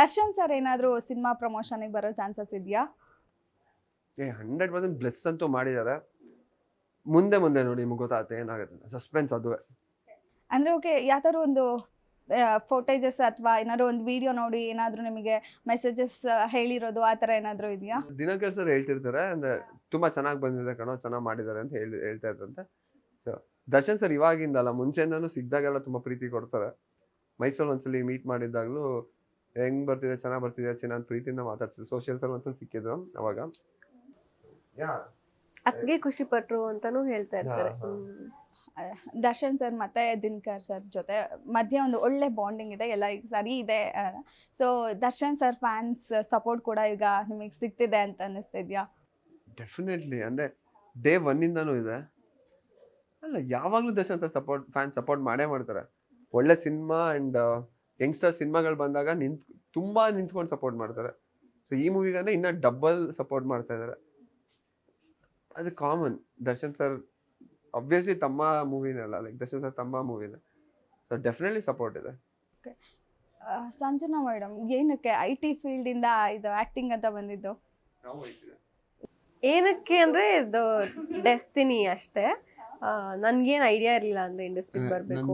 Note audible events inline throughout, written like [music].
Darshan sir ಏನಾದರೂ cinema ಪ್ರಮೋಷನ್ಗೆ ಬರೋ ಚಾನ್ಸಸ್ ಇದೆಯಾ? ಏ ಹಂಡ್ರೆಡ್ ಪರ್ಸೆಂಟ್ ಬ್ಲೆಸ್ ಅಂತೂ ಮಾಡಿದ್ದಾರೆ. ಮುಂದೆ ಮುಂದೆ ನೋಡಿ ನಿಮ್ಗೆ ಗೊತ್ತಾಗುತ್ತೆ ಏನಾಗುತ್ತೆ. ಸಸ್ಪೆನ್ಸ್ ಅದು. ಅಂದ್ರೆ ಓಕೆ ಯಾವ್ದಾದ್ರು ಒಂದು ಫೋಟೇಜಸ್ ಅಥವಾ ಏನಾದ್ರು ಒಂದು ವಿಡಿಯೋ ನೋಡಿ ಏನಾದ್ರು ನಿಮಗೆ ಮೆಸೇಜಸ್ ಹೇಳಿರೋದು ಆ ಥರ ಏನಾದ್ರು ಇದೆಯಾ? ದಿನಕರ್ ಸರ್ ಹೇಳ್ತಿರ್ತಾರೆ ಅಂದ್ರೆ ತುಂಬಾ ಚೆನ್ನಾಗಿ ಬಂದಿದೆ ಕಣೋ ಚೆನ್ನಾಗಿ ಮಾಡಿದ್ದಾರೆ ಅಂತ ಹೇಳಿ ಹೇಳ್ತಾ ಇದ್ರಂತೆ. ಸೊ ದರ್ಶನ್ ಸರ್ ಇವಾಗಿಂದಲ್ಲ ಮುಂಚೆಯಿಂದನೂ ಸಿಕ್ಕಿದಾಗೆಲ್ಲ ತುಂಬಾ ಪ್ರೀತಿ ಕೊಡ್ತಾರೆ. ಮೈಸೂರಲ್ಲಿ ಒಂದ್ಸಲಿ ಮೀಟ್ ಮಾಡಿದಾಗ್ಲೂ ಹೆಂಗ್ ಬರ್ತಿದೆ ಚೆನ್ನಾಗಿ ಬರ್ತಿದೆ ಚೆ ನಾನು ಪ್ರೀತಿಯಿಂದ ಮಾತಾಡ್ಸಿದ್ರು ಸೋಷಿಯಲ್ ಸರ್ ಒಂದ್ಸಲ ಸಿಕ್ಕಿದ್ರು ಅವಾಗ. ಯಾ? ಅದ್ಗೆ ಖುಷಿ ಪಟ್ರು ಅಂತಾನು ಹೇಳ್ತಾ ಇರ್ತಾರೆ. ದರ್ಶನ್ ಸರ್ ಮತ್ತೆ ದಿನಕರ್ ಸರ್ ಜೊತೆ ಮಧ್ಯೆ ಒಂದು ಒಳ್ಳೆ ಬಾಂಡಿಂಗ್ ಇದೆ ಎಲ್ಲ ಈಗ ಸರಿ ಇದೆ. So Darshan sir fans support ಕೂಡ ಈಗ ನಿಮಗೆ ಸಿಗ್ತಿದೆ ಅಂತ ಅನ್ನಿಸ್ತಿದ್ಯಾ? ಡೆಫಿನೆಟ್ಲಿ ಅಂದ್ರೆ ಡೇ ಒನ್ನಿಂದನೂ ಇದೆ. ಅಲ್ಲ ಯಾವಾಗಲೂ Darshan sir support fan support ಮಾಡೇ ಮಾಡ್ತಾರೆ. ಒಳ್ಳೆ ಸಿನಿಮಾ ಅಂಡ್ ಯಂಗ್ಸ್ಟರ್ ಸಿನಿಮಾಗಳು ಬಂದಾಗ ನಿಂತ್ ತುಂಬಾ ನಿಂತ್ಕೊಂಡು ಸಪೋರ್ಟ್ ಮಾಡ್ತಾರೆ. ಸೊ ಈ ಮೂವಿಗಂದ್ರೆ ಇನ್ನ ಡಬ್ಬಲ್ ಸಪೋರ್ಟ್ ಮಾಡ್ತಾ ಇದ್ದಾರೆ ಅದು ಕಾಮನ್ ದರ್ಶನ್ ಸರ್ ಅಬ್ವಿಯಸ್ಲಿ ತಮ್ಮ ಮೂವಿನೇ ಅಲ್ಲ ಲೈಕ್ ದರ್ಶನ್ ಸರ್ ತಮ್ಮ ಮೂವಿನೇ ಸೊ ಡೆಫಿನೆಟ್ಲಿ ಸಪೋರ್ಟ್ ಇದೆ. ಸಂಜನಾ ಮೇಡಮ್ ಏನಕ್ಕೆ ಐ ಟಿ ಇಂದ ಇದು ಆಕ್ಟಿಂಗ್ ಅಂತ ಬಂದಿದ್ದು? ಏನಕ್ಕೆ ಅಂದ್ರೆ ಇದು ಡೆಸ್ಟಿನಿ ಅಷ್ಟೇ. ಆ, ನನ್ಗೇನ್ ಐಡಿಯಾ ಇರ್ಲಿಲ್ಲ ಅಂದ್ರೆ ಇಂಡಸ್ಟ್ರಿಗೆ ಬರ್ಬೇಕು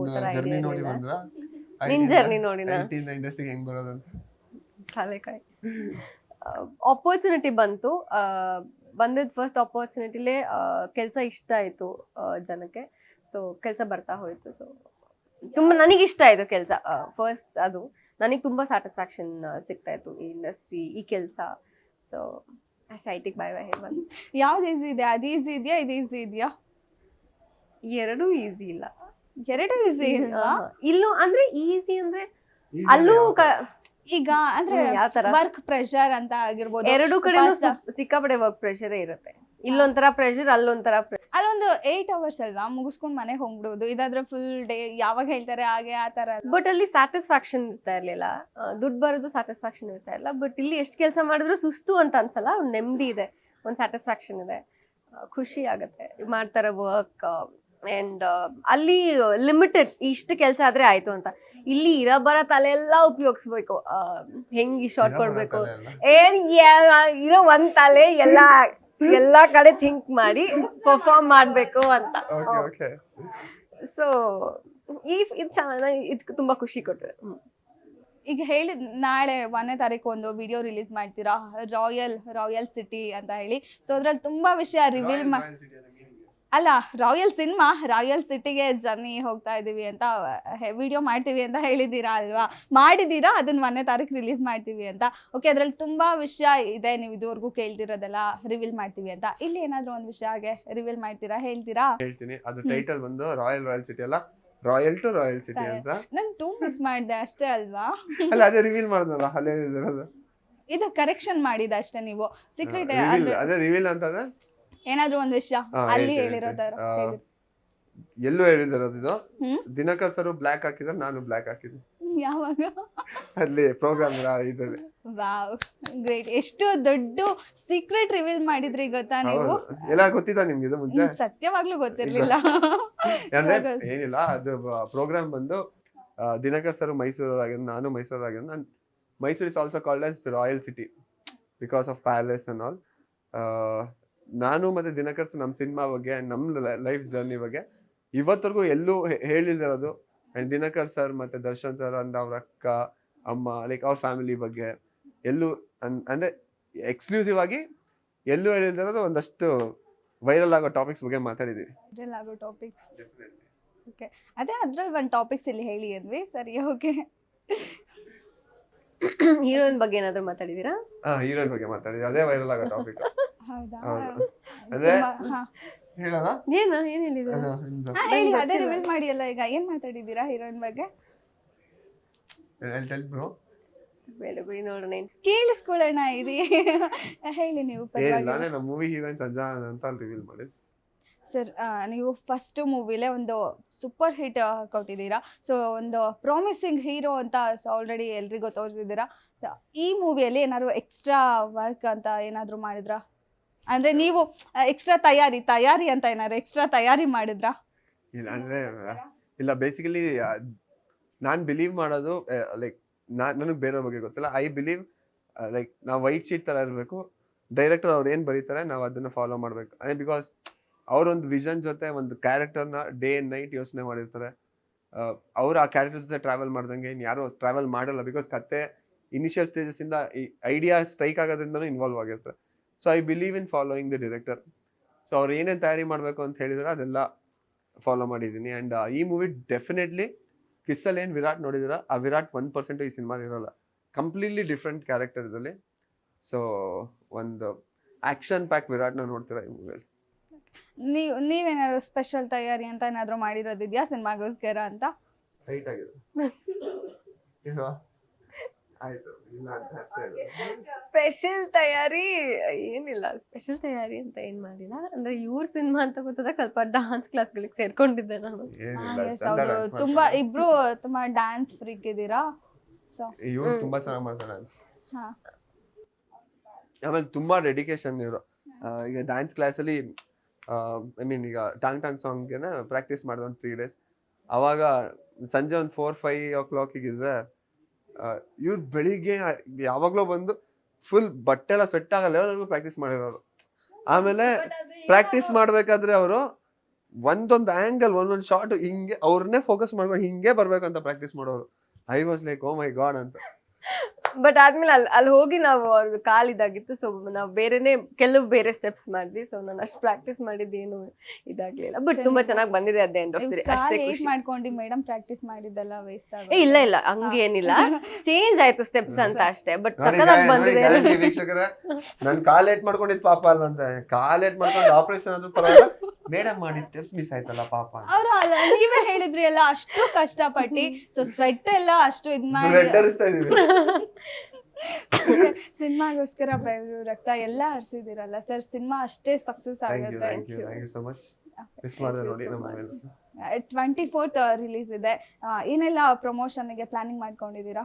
ನಿನ್ ಜರ್ನಿ ನೋಡಿ ನಾನು ಇಂಡಸ್ಟ್ರಿಗೆ ಹೆಂಗ್ ಬರೋದಂತ. ತಲೆ ಕೈ ಆಪರ್ಚುನಿಟಿ ಬಂತು. ಬಂದಿದ್ ಫಸ್ಟ್ ಆಪರ್ಚುನಿಟಿಲೇ ಕೆಲಸ ಇಷ್ಟ ಆಯ್ತು ಜನಕ್ಕೆ. ಸೊ ಕೆಲಸ ಬರ್ತಾ ಹೋಯ್ತು. ಸೊ ತುಂಬಾ ನನಗೆ ಇಷ್ಟ ಆಯ್ತು ಕೆಲಸ. ಫಸ್ಟ್ ಅದು ನನಗೆ ತುಂಬಾ ಸ್ಯಾಟಿಸ್ಫ್ಯಾಕ್ಷನ್ ಸಿಗ್ತಾ ಇತ್ತು ಈ ಇಂಡಸ್ಟ್ರಿ ಈ ಕೆಲಸ. ಸೊ ಅಷ್ಟೇ ಐಟಿಗೆ ಬಾಯ್ ಬಾಯ್ ಹೇಳಿ ಯಾವ್ದು ಈಸಿ ಇದೆ ಅದು ಈಸಿ ಇದೆಯಾ? ಇದು ಈಸಿ ಇದೆಯಾ? ಎರಡೂ ಈಸಿ ಇಲ್ಲ. ಎರಡು ಈಸಿ ಇಲ್ಲೂ ಅಂದ್ರೆ ಈಸಿ ಅಂದ್ರೆ ಅಲ್ಲೂ ಈಗ ಅಂದ್ರೆ ವರ್ಕ್ ಪ್ರೆಷರ್ ಅಂತ ಆಗಿರ್ಬೋದು ಎರಡು ಕಡೆನೂ ಸಿಕ್ಕಾಪಡೆ ವರ್ಕ್ ಪ್ರೆಷರ್ ಇರುತ್ತೆ. ಇಲ್ಲೊಂಥರ ಪ್ರೆಷರ್ ಅಲ್ಲೊಂಥರ ಅಲ್ಲೊಂದು ಏಟ್ ಅವರ್ಸ್ ಅಲ್ವಾ? ಮುಗಿಸ್ಕೊಂಡ್ ಮನೆಗೆ ಹೋಗ್ಬಿಡೋದು. ಇದಾದ್ರೆ ಫುಲ್ ಡೇ ಯಾವಾಗ ಹೇಳ್ತಾರೆ ಹಾಗೆ ಆ ತರ ಬಟ್ ಅಲ್ಲಿ ಸ್ಯಾಟಿಸ್ಫ್ಯಾಕ್ಷನ್ ಇರ್ತಾ ಇರ್ಲಿಲ್ಲ. ದುಡ್ಡು ಬರೋದು ಸ್ಯಾಟಿಸ್ಫ್ಯಾಕ್ಷನ್ ಇರ್ತಾ ಇಲ್ಲ. ಬಟ್ ಇಲ್ಲಿ ಎಷ್ಟು ಕೆಲಸ ಮಾಡಿದ್ರು ಸುಸ್ತು ಅಂತ ಅನ್ಸಲ್ಲ ಒಂದ್ ನೆಮ್ಮದಿ ಇದೆ. ಒಂದ್ ಸ್ಯಾಟಿಸ್ಫ್ಯಾಕ್ಷನ್ ಇದೆ. ಖುಷಿ ಆಗುತ್ತೆ. ಮಾಡ್ತಾರೆ ವರ್ಕ್ ಅಂಡ್ ಅಲ್ಲಿ ಲಿಮಿಟೆಡ್ ಇಷ್ಟು ಕೆಲಸ ಆದರೆ ಆಯಿತು ಅಂತ. ಇಲ್ಲಿ ಇರೋ ಬರೋ ತಲೆ ಎಲ್ಲ ಉಪಯೋಗಿಸ್ಬೇಕು ಹೆಂಗೆ ಶಾರ್ಟ್ ಕೊಡಬೇಕು? ಏನು ಯಾ- ಇರೋ ಒಂದು ತಲೆ ಎಲ್ಲ ಎಲ್ಲ ಕಡೆ ಥಿಂಕ್ ಮಾಡಿ ಪರ್ಫಾರ್ಮ್ ಮಾಡಬೇಕು ಅಂತ. ಸೊ ಈ ಇದು ಚೆನ್ನಾಗಿ ಇದು ತುಂಬ ಖುಷಿ ಕೊಟ್ಟರೆ ಈಗ ಹೇಳಿದ್ ನಾಳೆ ಒಂದನೇ ತಾರೀಕು ಒಂದು ವಿಡಿಯೋ ರಿಲೀಸ್ ಮಾಡ್ತೀರಾ? ರಾಯಲ್ ರಾಯಲ್ ಸಿಟಿ ಅಂತ ಹೇಳಿ. ಸೊ ಅದ್ರಲ್ಲಿ ತುಂಬಾ ವಿಷಯ ರಿವೀಲ್ ಮಾ ಅಲ್ಲ ರಾಯಲ್ ಸಿನಿಮಾ ರಾಯಲ್ ಸಿಟಿಗೆ ಜರ್ನಿ ಹೋಗ್ತಾ ಇದೀವಿ ಅಂತ ವಿಡಿಯೋ ಮಾಡ್ತೀವಿ ಅಂತ ಹೇಳಿದ್ದೀರಾ ಅಲ್ವಾ? ಮಾಡಿದ್ದೀರಾ? ಅದನ್ನ ಒಂದನೇ ತಾರೀಕು ರಿಲೀಸ್ ಮಾಡ್ತೀವಿ ಅಂತ. ಓಕೆ ಅದರಲ್ಲಿ ತುಂಬಾ ವಿಷಯ ಇದೆ ನೀವು ಇದುವರೆಗೂ ಕೇಳ್ತಿರೋದೆಲ್ಲ ರಿವೀಲ್ ಮಾಡ್ತೀವಿ ಅಂತ. ಇಲ್ಲಿ ಏನಾದರೂ ಒಂದು ವಿಷಯ ಹಾಗೆ ರಿವೀಲ್ ಮಾಡ್ತೀರಾ ಹೇಳ್ತೀರಾ? ಹೇಳ್ತೀನಿ. ಅದು ಟೈಟಲ್ ಬಂದು ರಾಯಲ್ ರಾಯಲ್ ಸಿಟಿ ಅಲ್ಲ? Royal to royal city. ಅಂತ. ನಾನು ಟೂ ಮಿಸ್ ಮಾಡಿದೆ ಅಷ್ಟೇ ಅಲ್ವಾ? ಅಲ್ಲ ಅದೇ ರಿವೀಲ್ ಮಾಡಿದ್ನಲ್ಲ ಅಲ್ಲೇ ಇದು ಕರೆಕ್ಷನ್ ಮಾಡಿದ ಅಷ್ಟೇ ನೀವು. ಸೀಕ್ರೆಟ್ ಅದೇ ರಿವೀಲ್ ಅಂತಂದ್ರೆ ಏನಾದ್ರೂ ಒಂದ್ ವಿಷಯ. ಹಾ, ಅಲ್ಲಿ ಹೇಳ್ತೀನಿ, ಹೇಳಿರೋದಾರ ಹೇಳ್ತೀನಿ. ಆ, ಎಲ್ಲೂ ಹೇಳಿದಿರೋದು ಇದು. ಹ್ಮ್? ದಿನಕರ್ ಸರ್ ಬ್ಲ್ಯಾಕ್ ಹಾಕಿದ್ರೆ ನಾನು ಬ್ಲಾಕ್ ಹಾಕಿದ್ದೆ. ಯಾವಾಗ? ಅಲ್ಲಿ ಪ್ರೋಗ್ರಾಮ್ ಇದ್ರಲ್ಲಿ. Wow great. ಎಷ್ಟು ದೊಡ್ಡ ಸೀಕ್ರೆಟ್ ರಿವೀಲ್ ಮಾಡಿದ್ರಿ ಗೊತ್ತಾ ನೀವು? ಹೌದು. ಎಲ್ಲ ಗೊತ್ತಿತ್ತಾ ನಿಮ್ಗೆ ಇದು ಮುಂಚೆ? ಹ್ಮ್, ಸತ್ಯವಾಗ್ಲೂ ಗೊತ್ತಿರ್ಲಿಲ್ಲ. ಅಂದ್ರೆ ಏನಿಲ್ಲ ಅದು ಪ್ರೋಗ್ರಾಮ್ ಬಂದು ಆ, ದಿನಕರ್ ಸರ್ ಮೈಸೂರಾಗಿದ್ದು ನಾನು ಮೈಸೂರಾಗಿದ್ದು ನಾನು Mysore is also called as royal city because of palace and all ನಾನು ಮತ್ತೆ ದಿನಕರ್ ಸರ್ ನಮ್ಮ ಸಿನಿಮಾ ಬಗ್ಗೆ ಅಂಡ್ ನಮ್ಮ ಲೈಫ್ ಜರ್ನಿ ಬಗ್ಗೆ ಇವತ್ತರೆಗೂ ಎಲ್ಲೂ ಹೇಳಿದಿರೋದು ಅಂಡ್ ದಿನಕರ್ ಸರ್ ಮತ್ತೆ ದರ್ಶನ್ ಸರ್ ಅಂಡ್ ಅವ್ರ ಅಕ್ಕ ಅಮ್ಮ ಲೈಕ್ ಅವ್ರ ಫ್ಯಾಮಿಲಿ ಬಗ್ಗೆ ಎಲ್ಲೂ ಅನ್- ಅಂದ್ರೆ ಎಕ್ಸ್ಕ್ಲೂಸಿವ್ ಆಗಿ ಎಲ್ಲೂ ಹೇಳಿದಿರೋದು ಒಂದಷ್ಟು ವೈರಲ್ ಆಗೋ ಟಾಪಿಕ್ಸ್ ಬಗ್ಗೆ ಮಾತಾಡಿದೀವಿ. ವೈರಲ್ ಆಗೋ ಟಾಪಿಕ್ಸ್ ಅದೇ ಅದ್ರಲ್ಲಿ ಒಂದು ಟಾಪಿಕ್ಸ್ ಇಲ್ಲಿ ಹೇಳಿ ಅಂದ್ವಿ. ಸರಿ ಓಕೆ ಹೀರೋಯಿನ್ [coughs] ಬಗ್ಗೆ ಏನಾದ್ರು ಮಾತಾಡಿದೀರಾ? ಹೀರೋನ್ ಹೀರೋಯಿನ್ ಬಗ್ಗೆ ಮಾತಾಡಿದ್ವಿ. ಅದೇ ವೈರಲ್ ಆಗೋ ಟಾಪಿಕ್ ಹೌದಾ? ಹೌದು. ಅದೇ- ಹಾ. ಹೇಳೋಣ? ಏನ? ಏನ್ ಹೇಳಿದ್ರು ಹಾ, ಹೇಳಿ ಅದೇ ರಿವೀಲ್ ಮಾಡಿ ಅಲ್ಲ ಈಗ. ಏನ್ ಮಾತಾಡಿದೀರಾ ಹೀರೋಯಿನ್ ಬಗ್ಗೆ? ಬ್ರೋ ಬೇಡ ಬಿಡಿ ನೋಡೋಣ ಏನ್ ಕೇಳಿಸ್ಕೊಳ್ಳೋಣ ಇರಿ. ಹೇಳಿ ನೀವು ಏ ಪರವಾಗಿಲ್ಲ. ನಾನೇ ನಮ್ಮ ಮೂವಿ ಹೀರೋಯಿನ್ ಸಂಜಾ ಅಂತ ರಿವೀಲ್ ಮಾಡಿದ್ ಸರ್ ನೀವು ಫಸ್ಟ್ ಮೂವಿಲೇ ಒಂದು ಸೂಪರ್ ಹಿಟ್ ಕೊಟ್ಟಿದ್ದೀರಾ. ಸೊ ಒಂದು ಪ್ರಾಮಿಸಿಂಗ್ ಹೀರೋ ಅಂತ ಆಲ್ರೆಡಿ ಎಲ್ರಿಗೂ ತೋರಿಸಿದ್ದೀರಾ. ಈ ಮೂವಿಯಲ್ಲಿ ಏನಾದ್ರು ಎಕ್ಸ್ಟ್ರಾ ವರ್ಕ್ ಅಂತ ಏನಾದ್ರು ಮಾಡಿದ್ರಾ? ಅಂದ್ರೆ ನೀವು ಎಕ್ಸ್ಟ್ರಾ ತಯಾರಿ ತಯಾರಿ ಅಂತ ಏನಾದ್ರು ಎಕ್ಸ್ಟ್ರಾ ತಯಾರಿ ಮಾಡಿದ್ರಾ? ಇಲ್ಲ, ಅಂದ್ರೆ, ಇಲ್ಲ ಬೇಸಿಕಲಿ ನಾನು ಬಿಲೀವ್ ಮಾಡೋದು ಲೈಕ್ ನಾ, ನನಗೆ ಬೇರೆ ಬಗ್ಗೆ ಗೊತ್ತಿಲ್ಲ. ಐ ಬಿಲೀವ್ ಲೈಕ್ ನಾವು ವೈಟ್ ಶೀಟ್ ಥರ ಇರಬೇಕು. ಡೈರೆಕ್ಟರ್ ಅವ್ರು ಏನು ಬರೀತಾರೆ, ನಾವು ಅದನ್ನು ಫಾಲೋ ಮಾಡಬೇಕು. ಅಂದರೆ ಬಿಕಾಸ್ ಅವರೊಂದು ವಿಷನ್ ಜೊತೆ, ಒಂದು ಕ್ಯಾರೆಕ್ಟರ್ನ ಡೇ ಆ್ಯಂಡ್ ನೈಟ್ ಯೋಚನೆ ಮಾಡಿರ್ತಾರೆ. ಅವ್ರು ಆ ಕ್ಯಾರೆಕ್ಟರ್ ಜೊತೆ ಟ್ರಾವೆಲ್ ಮಾಡ್ದಂಗೆ ಇನ್ನು ಯಾರು ಟ್ರಾವೆಲ್ ಮಾಡಲ್ಲ ಬಿಕಾಸ್ ಕತೆ ಇನಿಷಿಯಲ್ ಸ್ಟೇಜಸ್ಸಿಂದ ಈ ಐಡಿಯಾ ಸ್ಟ್ರೈಕ್ ಆಗೋದ್ರಿಂದನೂ ಇನ್ವಾಲ್ವ್ ಆಗಿರ್ತಾರೆ. So I believe in following the director so ಅವ್ರು ಏನೇನು ತಯಾರಿ ಮಾಡಬೇಕು ಅಂತ ಹೇಳಿದ್ರೆ ಅದೆಲ್ಲ ಫಾಲೋ ಮಾಡಿದ್ದೀನಿ. ಆ್ಯಂಡ್ ಈ ಮೂವಿ ಡೆಫಿನೆಟ್ಲಿ ಕಿಸ್ಸಲ್ಲಿ ಏನು ವಿರಾಟ್ ನೋಡಿದಿರ ಆ ವಿರಾಟ್ ಒನ್ ಪರ್ಸೆಂಟು ಈ ಸಿನಿಮಾ ಇರೋಲ್ಲ. ಕಂಪ್ಲೀಟ್ಲಿ ಡಿಫ್ರೆಂಟ್ ಕ್ಯಾರೆಕ್ಟರ್ ಇದರಲ್ಲಿ. ಸೊ ಒಂದು ಆ್ಯಕ್ಷನ್ ಪ್ಯಾಕ್ ವಿರಾಟ್ನ ನೋಡ್ತೀರ ಈ ಮೂವಿಯಲ್ಲಿ ನೀವು ನೀವೇನಾದ್ರು ಸ್ಪೆಷಲ್ ತಯಾರಿ ಅಂತ ಏನಾದ್ರು ಮಾಡಿರೋದಿದ್ಯಾ? ಸಿನಿಮಾಗೋಸ್ಕರ ಅಂತ? ಸೈಟ್ ಆಗಿದೆ ಆಯ್ತು ಇಲ್ಲ ಅಂತ ಅಷ್ಟೇ ಅದು. ಸ್ಪೆಷಲ್ ತಯಾರಿ ಏನಿಲ್ಲ ಸ್ಪೆಷಲ್ ತಯಾರಿ ಅಂತ ಏನ್ ಮಾಡಿಲ್ಲ. ಅಂದ್ರೆ ಇವ್ರ ಸಿನಿಮಾ ಅಂತ ಗೊತ್ತಾದ ಸ್ವಲ್ಪ ಡಾನ್ಸ್ ಕ್ಲಾಸ್ಗಳಿಗೆ ಸೇರ್ಕೊಂಡಿದ್ದೆ ನಾನು. ಹೌದು ತುಂಬಾ ಇಬ್ರು ತುಂಬಾ ಡ್ಯಾನ್ಸ್ ಫ್ರೀಕ್ ಇದ್ದೀರಾ? ಸೊ ಇವ್ರು ತುಂಬಾ ಚೆನ್ನಾಗಿ ಮಾಡ್ತಾರೆ dance. ಹಾ. ಆಮೇಲೆ ತುಂಬಾ ಡೆಡಿಕೇಶನ್ ಇವರು. ಈಗ ಡ್ಯಾನ್ಸ್ ಕ್ಲಾಸಲ್ಲಿ ಐ ಮೀನ್ ಈಗ ಟಾಂಗ್ ಟಾಂಗ್ ಸಾಂಗ್ಗೆನ ಪ್ರಾಕ್ಟೀಸ್ ಮಾಡಿದೆ ಒಂದು ತ್ರೀ ಡೇಸ್ ಅವಾಗ ಸಂಜೆ ಒಂದು ಫೋರ್ ಫೈವ್ ಓ ಕ್ಲಾಕಿಗಿದ್ರೆ ಇವ್ರು ಬೆಳಿಗ್ಗೆ ಯಾವಾಗಲೂ ಬಂದು ಫುಲ್ ಬಟ್ಟೆ ಎಲ್ಲ ಸೆಟ್ ಆಗಲ್ಲ ಲೆವೆಲ್ವರೆಗೂ ಪ್ರಾಕ್ಟೀಸ್ ಮಾಡಿರೋರು. ಆಮೇಲೆ ಪ್ರಾಕ್ಟೀಸ್ ಮಾಡ್ಬೇಕಾದ್ರೆ ಅವರು ಒಂದೊಂದು ಆಂಗಲ್ ಒಂದೊಂದು ಶಾರ್ಟ್ ಹಿಂಗೆ ಅವ್ರನ್ನೇ ಫೋಕಸ್ ಮಾಡ್ಕೊಂಡು ಹಿಂಗೆ ಬರಬೇಕು ಅಂತ ಪ್ರಾಕ್ಟೀಸ್ ಮಾಡೋರು. I was like oh my god ಅಂತ. ಬಟ್ ಆದ್ಮೇಲೆ ಅಲ್ಲಿ ಅಲ್ಲಿ ಹೋಗಿ ನಾವು ಅವ್ರ ಕಾಲ್ ಇದಾಗಿತ್ತು. ಸೊ ನಾವು ಬೇರೆನೆ ಕೆಲವು ಬೇರೆ ಸ್ಟೆಪ್ಸ್ ಮಾಡಿದ್ವಿ. ಸೊ ನಾನು ಅಷ್ಟು ಪ್ರಾಕ್ಟೀಸ್ ಮಾಡಿದ್ದೇನು ಇದಾಗ್ಲಿಲ್ಲ. ಬಟ್ ತುಂಬಾ ಚೆನ್ನಾಗಿ ಬಂದಿದೆ ಅದೇ ಎಂಡ್ ಆಫ್ ದಿ ಅಷ್ಟೇ ಖುಷಿ. ಮಾಡ್ಕೊಂಡು? ಮೇಡಮ್ ಪ್ರಾಕ್ಟೀಸ್ ಮಾಡಿದ್ದಲ್ಲ ವೇಸ್ಟ್ ಆಗ ಇಲ್ಲ ಇಲ್ಲ. ಹಂಗೇನಿಲ್ಲ. ಚೇಂಜ್ ಆಯ್ತು ಸ್ಟೆಪ್ಸ್ ಅಂತ ಅಷ್ಟೇ. ಬಟ್ ಸಕ್ಕತ್ತಾಗಿ ಬಂದಿದೆ. ವೀಕ್ಷಕರೇ. ನನ್ ಕಾಲ್ ಏಟ್ ಮಾಡ್ಕೊಂಡಿದ್ ಪಾಪ ಅಲ್ಲ ಅಂತ ಕಾಲ್ ಏಟ್ ಮಾಡ್ಕೊಂಡು ಆಪರೇಷನ್ ಆದ್ರೂ ಪರವಾಗಿಲ್ಲ. ಮೇಡಮ್ ಮಾಡಿ ಸ್ಟೆಪ್ಸ್ ಮಿಸ್ ಆಯ್ತಲ್ಲ ಪಾಪ ಅವರು ಅಲ್ಲ ನೀವೇ ಹೇಳಿದ್ರಿ ಎಲ್ಲ ಅಷ್ಟು ಕಷ್ಟಪಟ್ಟು ಸೊ ಸ್ವೆಟ್ ಎಲ್ಲ ಅಷ್ಟು ಇದ್ ಮಾಡಿ ಇದೀವಿ ಸಿನಿಮಾಗೋಸ್ಕರ ಬೆವರು ರಕ್ತ ಎಲ್ಲ ಹರಿಸಿದಿರಲ್ಲ ಸರ್ ಸಿನಿಮಾ ಅಷ್ಟೇ ಸಕ್ಸಸ್ ಥ್ಯಾಂಕ್ ಯು ಆಗುತ್ತೆ. Thank you thank you so much miss ಮಾಡಿದೆ ನೋಡಿ ನಮ್ಮ ಟ್ವೆಂಟಿ ಫೋರ್ತ್ ರಿಲೀಸ್ ಇದೆ. ಏನೆಲ್ಲ ಏನೆಲ್ಲ ಪ್ರಮೋಷನ್ಗೆ ಪ್ಲಾನಿಂಗ್ ಮಾಡ್ಕೊಂಡಿದ್ದೀರಾ?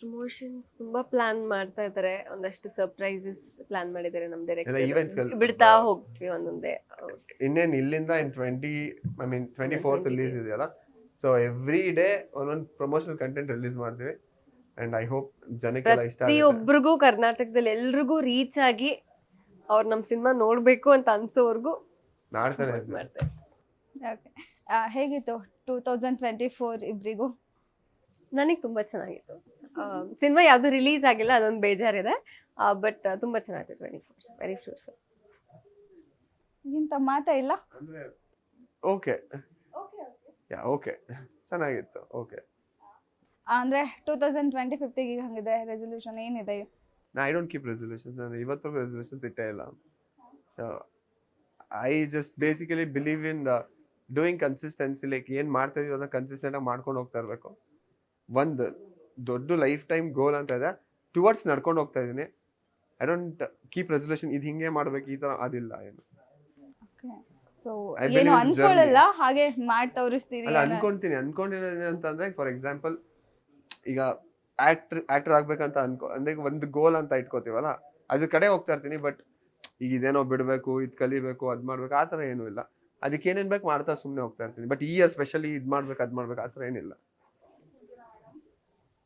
ಪ್ರಮೋಷನ್ಸ್ ತುಂಬಾ ಪ್ಲಾನ್ ಮಾಡ್ತಾ ಇದ್ದಾರೆ ಒಂದಷ್ಟು ಸರ್ಪ್ರೈಸಸ್ ಪ್ಲಾನ್ ಮಾಡಿದ್ದಾರೆ ನಮ್ಮ ಎಲ್ಲ events ಗಳು ಡೈರೆಕ್ಟರ್ ಬಿಡ್ತಾ ಹೋಗ್ತೀವಿ ಒಂದೊಂದೇ. ಇನ್ನೇನು ಇಲ್ಲಿಂದ in twenty I mean twenty fourth release ಇದೆಯಲ್ಲ? ಸೊ ಎವ್ರಿ ಡೇ ಒಂದೊಂದು ಪ್ರಮೋಷನಲ್ ಕಂಟೆಂಟ್ ರಿಲೀಸ್ ಮಾಡ್ತೀವಿ. ಅಂಡ್ ಐ ಹೋಪ್ ಜನಕ್ಕೆಲ್ಲ ಇಷ್ಟ ಆಗುತ್ತೆ. ಪ್ರತಿಯೊಬ್ಬರಿಗೂ ಕರ್ನಾಟಕದಲ್ಲಿ ಎಲ್ರಿಗೂ ರೀಚ್ ಆಗಿ ಅವ್ರು ನಮ್ ಸಿನಿಮಾ ನೋಡ್ಬೇಕು ಅಂತ ಅನ್ಸೋವರೆಗೂ ಮಾಡ್ತಾನೆ ಇರ್ತೀನಿ. ಮಾಡ್ತಾರೆ. ಓಕೆ ಹೇಗಿತ್ತು ಟೂ ತೌಸಂಡ್ ಟ್ವೆಂಟಿ ಫೋರ್ ಇಬ್ರಿಗೂ? ನನಗೆ ತುಂಬಾ ಚೆನ್ನಾಗಿತ್ತು. ಸಿನಿಮಾ ಯಾವುದು ರಿಲೀಸ್ ಆಗಿಲ್ಲ ಅದೊಂದು ಬೇಜಾರಿದೆ. ಬಟ್ ತುಂಬಾ ಚೆನ್ನಾಗಿತ್ತು ಟ್ವೆಂಟಿ ಫೋರ್ ವೆರಿ ಫ್ರೂಟ್ಫುಲ್ ಇಂಥ ಮಾತಾ ಇಲ್ಲ? ಅಂದ್ರೆ ಓಕೆ ಯಾ ಓಕೆ ಚೆನ್ನಾಗಿತ್ತು ಓಕೆ ಅಂದ್ರೆ ಟೂ ತೌಸಂಡ್ ಟ್ವೆಂಟಿ ಫಿಫ್ತಿಗೆ ಹಂಗಿದ್ರೆ ರೆಸೊಲ್ಯೂಷನ್ ಏನಿದೆ? ನಾ ಐ ಡೋಂಟ್ ಕೀಪ್ ರೆಸೊಲ್ಯೂಷನ್ಸ್ ನಾನು ಇವತ್ತು ರೆಸೊಲ್ಯೂಷನ್ಸ್ ಇಟ್ಟೇ ಇಲ್ಲ. I just basically believe in doing consistency like ಏನು ಮಾಡ್ತಾ ಇದೀವಿ ಅದನ್ನ ಕನ್ಸಿಸ್ಟೆಂಟಾಗಿ ಮಾಡ್ಕೊಂಡು ಹೋಗ್ತಾ ಇರಬೇಕು. ಒಂದು ದೊಡ್ಡ ಲೈಫ್ ಟೈಮ್ ಗೋಲ್ ಅಂತ ಇದೆ. ಟುವರ್ಡ್ಸ್ ನಡ್ಕೊಂಡು ಹೋಗ್ತಾ ಇದ್ದೀನಿ. ಐ ಡೋಂಟ್ ಕೀಪ್ ರೆಸೊಲ್ಯೂಷನ್ ಇದು ಹಿಂಗೆ ಮಾಡ್ಬೇಕು ಈ ತರ ಅದಿಲ್ಲ ಏನು. ಸೊ I believe ಏನು in ಅನ್ಕೊಳ್ಳಲ್ಲ ಹಾಗೆ ಮಾಡಿ ತೋರಿಸ್ತೀರಿ ಅಲ್ಲ ಏನೋ- ಅನ್ಕೊಂತೀನಿ. ಅನ್ಕೊಂಡಿರೋದು ಅಂತಂದ್ರೆ ಫಾರ್ ಎಕ್ಸಾಂಪಲ್ ಈಗ ಆಕ್ಟರ್ ಆಕ್ಟರ್ ಆಗ್ಬೇಕಂತ ಅನ್ಕೋ ಅಂದ್ರೆ ಈಗ ಒಂದು ಗೋಲ್ ಅಂತ ಇಟ್ಕೋತೀವಲ್ಲ ಅದ್ರ ಕಡೆ ಹೋಗ್ತಾ ಇರ್ತೀನಿ ಬಟ್ ಈಗ ಇದೇನೋ ಬಿಡಬೇಕು ಇದು ಕಲಿಬೇಕು ಅದ್ ಮಾಡ್ಬೇಕು ಆ ಥರ ಏನೂ ಇಲ್ಲ. ಅದಕ್ಕೆ ಏನೇನ್ ಬೇಕು ಮಾಡ್ತಾ ಸುಮ್ಮನೆ ಹೋಗ್ತಾ ಇರ್ತೀನಿ. ಬಟ್ ಈ ಇಯರ್ ಸ್ಪೆಷಲಿ ಇದು ಮಾಡ್ಬೇಕು ಅದ್ ಮಾಡ್ಬೇಕು ಆ ಥರ ಏನಿಲ್ಲ.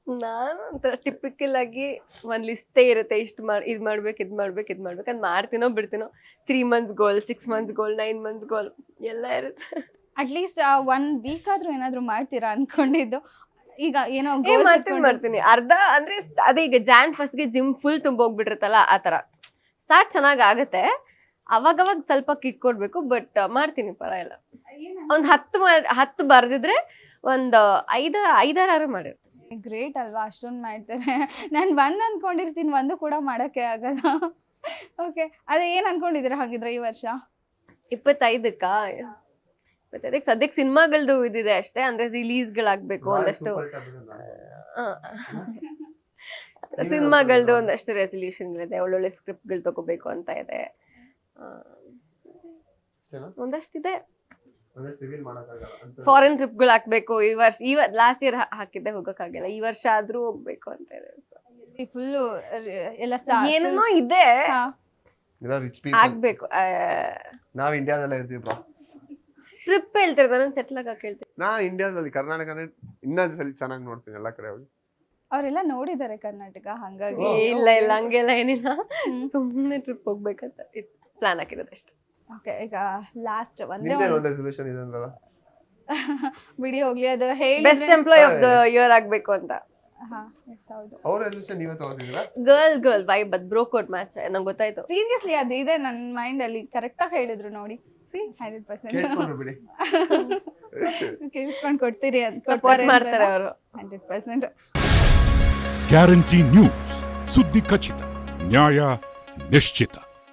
ನಾನು ಒಂಥರ ಟಿಪಿಕಲ್ ಆಗಿ ಒಂದು ಲಿಸ್ಟೇ ಇರುತ್ತೆ. ಇಷ್ಟು ಮಾಡಿ ಇದು ಮಾಡ್ಬೇಕು ಇದು ಮಾಡ್ಬೇಕು ಇದು ಮಾಡ್ಬೇಕು ಅದು ಮಾಡ್ತೀನೋ ಬಿಡ್ತೀನೋ. Three months goal six months goal nine months goal ಎಲ್ಲ ಇರುತ್ತೆ. ಅಟ್ಲೀಸ್ಟ್ ಒನ್ ವೀಕ್ ಆದ್ರೂ ಏನಾದರೂ ಮಾಡ್ತೀರಾ ಅನ್ಕೊಂಡಿದ್ದು? ಈಗ ಏನೋ ಏ ಮಾಡ್ತೀನಿ ಮಾಡ್ತೀನಿ. ಅರ್ಧ ಅಂದ್ರೆ ಅದೇ ಈಗ ಜಾನ್ ಫಸ್ಟ್ಗೆ ಜಿಮ್ ಫುಲ್ ತುಂಬ ಹೋಗ್ಬಿಟ್ಟಿರುತ್ತಲ್ಲ ಆ ತರ ಸ್ಟಾರ್ಟ್ ಚೆನ್ನಾಗಿ ಆಗುತ್ತೆ. ಅವಾಗವಾಗ ಸ್ವಲ್ಪ ಕಿಕ್ ಕೊಡ್ಬೇಕು ಬಟ್ ಮಾಡ್ತೀನಿ ಪರವಾಗಿಲ್ಲ. ಒಂದು ಹತ್ತು ಮಾಡಿ ಹತ್ತು ಬರ್ದಿದ್ರೆ ಒಂದು ಐದ ಐದಾರು ಮಾಡಿರ್ತೀನಿ ಗ್ರೇಟ್ ಅಲ್ವಾ ಅಷ್ಟೊಂದು ಮಾಡ್ತಾರೆ ನಾನು ಒಂದು ಅನ್ಕೊಂಡಿರ್ತೀನಿ ಒಂದು ಕೂಡ ಮಾಡಕ್ಕೆ ಆಗಲ್ಲ ಓಕೆ ಅದೇ ಏನ್ ಅನ್ಕೊಂಡಿದ್ದೀರಾ ಹಾಗಿದ್ರೆ ಈ ವರ್ಷ ಇಪ್ಪತ್ತೈದಕ್ಕ ಇಪ್ಪತ್ತೈದಕ್ಕೆ ಸದ್ಯಕ್ಕೆ ಸಿನಿಮಾಗಳದು ಇದಿದೆ ಅಷ್ಟೇ ಅಂದ್ರೆ ರಿಲೀಸ್ಗಳಾಗ್ಬೇಕು ಒಂದಷ್ಟು ಸಿನಿಮಾಗಳದು ಒಂದಷ್ಟು ರೆಸಲ್ಯೂಷನ್ಗಳಿದೆ ಒಳ್ಳೊಳ್ಳೆ ಸ್ಕ್ರಿಪ್ಟ್ಗಳು ತಗೋಬೇಕು ಅಂತ ಇದೆ ಒಂದಷ್ಟಿದೆ ಫಾರಿನ್ ಟ್ರಿಪ್ಗಳು ಹಾಕ್ಬೇಕು ಈ ವರ್ಷ ಈ ಲಾಸ್ಟ್ ಇಯರ್ ಹಾಕಿದ್ದೆ ಹೋಗಕ್ಕಾಗಿಲ್ಲ ಈ ವರ್ಷ ಆದ್ರೂ ಹೋಗ್ಬೇಕು ಅಂತ ಇದೆ ಫುಲ್ಲು ಎಲ್ಲ ಏನೇನೋ ಇದೆ. ಎಲ್ಲ ರಿಚ್ ಪೀಪಲ್ ಆಗ್ಬೇಕು ನಾವ್ ಇಂಡಿಯಾದಲ್ಲೇ ಇರ್ತೀವಿ ಬ್ರೋ ಟ್ರಿಪ್ ಹೇಳ್ತಿರ್ತಾರೆ ನಾನು ಸೆಟ್ಲ್ ಆಗಕ್ಕೆ ಹೇಳ್ತೀನಿ. ನಾ ಇಂಡಿಯಾದಲ್ಲಿ ಕರ್ನಾಟಕನೇ ಇನ್ನೂ ಸಲ ಚೆನ್ನಾಗಿ ನೋಡ್ತೀನಿ ಎಲ್ಲ ಕಡೆ ಹೋಗಿ. ಅವರೆಲ್ಲ ನೋಡಿದ್ದಾರೆ ಕರ್ನಾಟಕ ಹಂಗಾಗಿ. ಇಲ್ಲ ಇಲ್ಲ ಹಂಗೆಲ್ಲ ಏನಿಲ್ಲ. ಸುಮ್ನೆ ಸುಮ್ಮನೆ ಟ್ರಿಪ್ ಹೋಗ್ಬೇಕಂತ ಪ್ಲಾನ್ ಹಾಕಿರೋದು ಅಷ್ಟೇ. ಓಕೆ ಈಗ ಲಾಸ್ಟ್ ಒಂದೇ ನಿಂದೆ ಒಂದು ರೆಸಲ್ಯೂಷನ್ ಇದೆ ಅಂದ್ರಲ್ಲ? [laughs] ವಿಡಿಯೋ ಹೋಗ್ಲಿ ಅದು ಹೇಳಿ best employee of the year ಆಗ್ಬೇಕು ಅಂತ. ಹಾ ಎಸ್ ಹೌದು. ಅವ್ರ ರೆಸಲ್ಯೂಷನ್ ನೀವೇ ತಗೋತಿದ್ದೀರಾ ಗರ್ಲ್ ಗರ್ಲ್ ವೈ ಬದ್ ಬ್ರೋಕೋಡ್ ಮ್ಯಾಚ್ ನಂಗೆ ಗೊತ್ತಾಯ್ತು. ಸೀರಿಯಸ್ಲಿ ಅದು ಇದೆ ನನ್ನ ಮೈಂಡ್ ಅಲ್ಲಿ. ಕರೆಕ್ಟ್ ಆಗಿ ಹೇಳಿದ್ರು ನೋಡಿ. ಹಂಡ್ರೆಡ್ ಪರ್ಸೆಂಟ್ ಕೇಳಿಸ್ಕೊಂಡ್ರು ಬಿಡಿ. [laughs] ಕೇಳಿಸ್ಕೊಂಡು ಕೊಡ್ತೀರಿ ಅಂತ ಸಪೋರ್ಟ್ ಮಾಡ್ತಾರೆ ಅವರು. ಹಂಡ್ರೆಡ್ ಪರ್ಸೆಂಟ್ ಗ್ಯಾರಂಟಿ ನ್ಯೂಸ್ ಸುದ್ದಿ ಖಚಿತ ನ್ಯಾಯ ನಿಶ್ಚಿತ.